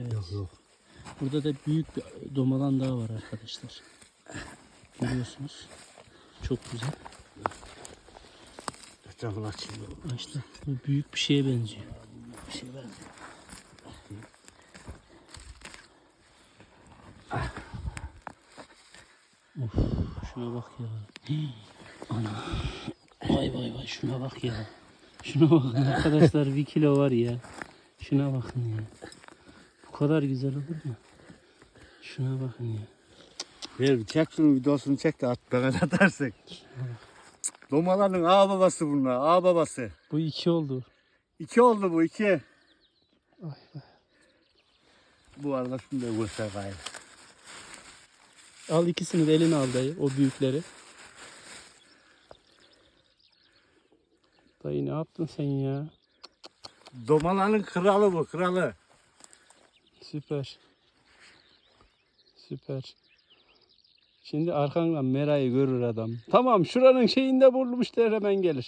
Evet. Yok yok. Burada da büyük bir domalan dağı var arkadaşlar. Görüyorsunuz. Çok güzel. Etrafını açayım. İşte bu büyük bir şeye benziyor. Bir şey var. Of, şuna bak ya. Hii, Ana. Vay vay vay şuna bak ya. Şuna bakın arkadaşlar bir kilo var ya. Şuna bakın ya. Kadar güzel olur mu? Şuna bakın ya. Ver çek şunu videosunu çek de at bana da atarsın. Domaların ağ babası bunlar. Ağ babası. Bu iki oldu. İki oldu bu iki. Ay be. Bu arada şunu da göster gayrı. Al ikisini de eline al dayı. O büyükleri. Dayı ne yaptın sen ya? Domaların kralı bu kralı. Süper. Süper. Şimdi arkandan Mera'yı görür adam. Tamam şuranın şeyinde bulmuşlar hemen gelir.